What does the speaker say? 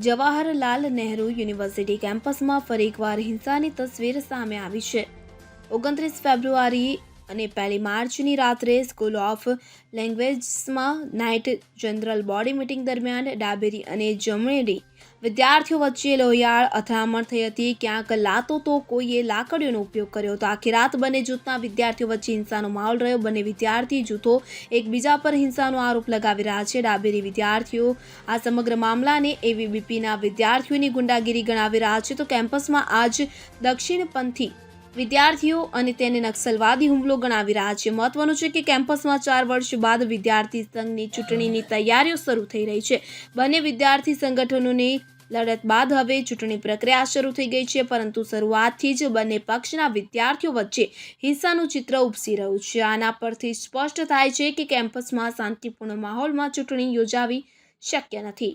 Jawaharlal Nehru university કેમ્પસમાં ફરી એકવાર હિંસાની તસવીર સામે આવી છે. ઓગણત્રીસ ફેબ્રુઆરી અને પહેલી માર્ચની રાત્રે સ્કૂલ ઓફ લેંગ્વેજમાં નાઇટ જનરલ બોડી મિટિંગ દરમિયાન ડાબેરી અને જમણેરી વિદ્યાર્થીઓ વચ્ચે લોહિયાળ, અથડામણ થઈ હતી. ક્યાંક લાતો તો કોઈએ લાકડીઓનો ઉપયોગ કર્યો હતો. આખી રાત બંને જૂથના વિદ્યાર્થીઓ વચ્ચે હિંસાનો માહોલ રહ્યો. બંને વિદ્યાર્થી જૂથો એકબીજા પર હિંસાનો આરોપ લગાવી રહ્યા છે. ડાબેરી વિદ્યાર્થીઓ આ સમગ્ર મામલાને એવીબીપીના વિદ્યાર્થીઓની ગુંડાગીરી ગણાવી રહ્યા છે. તો કેમ્પસમાં આજ દક્ષિણપંથી વિદ્યાર્થીઓ અને તેને નક્સલવાદી હુમલો ગણાવી રહ્યા છે. મહત્વનું છે કે કેમ્પસમાં ચાર વર્ષ બાદ વિદ્યાર્થી સંઘની ચૂંટણીની તૈયારીઓ શરૂ થઈ રહી છે. બંને વિદ્યાર્થી સંગઠનોની લડત બાદ હવે ચૂંટણી પ્રક્રિયા શરૂ થઈ ગઈ છે, પરંતુ શરૂઆતથી જ બંને પક્ષના વિદ્યાર્થીઓ વચ્ચે હિંસાનું ચિત્ર ઉપસી રહ્યું છે. આના પરથી સ્પષ્ટ થાય છે કે કેમ્પસમાં શાંતિપૂર્ણ માહોલમાં ચૂંટણી યોજાવી શક્ય નથી.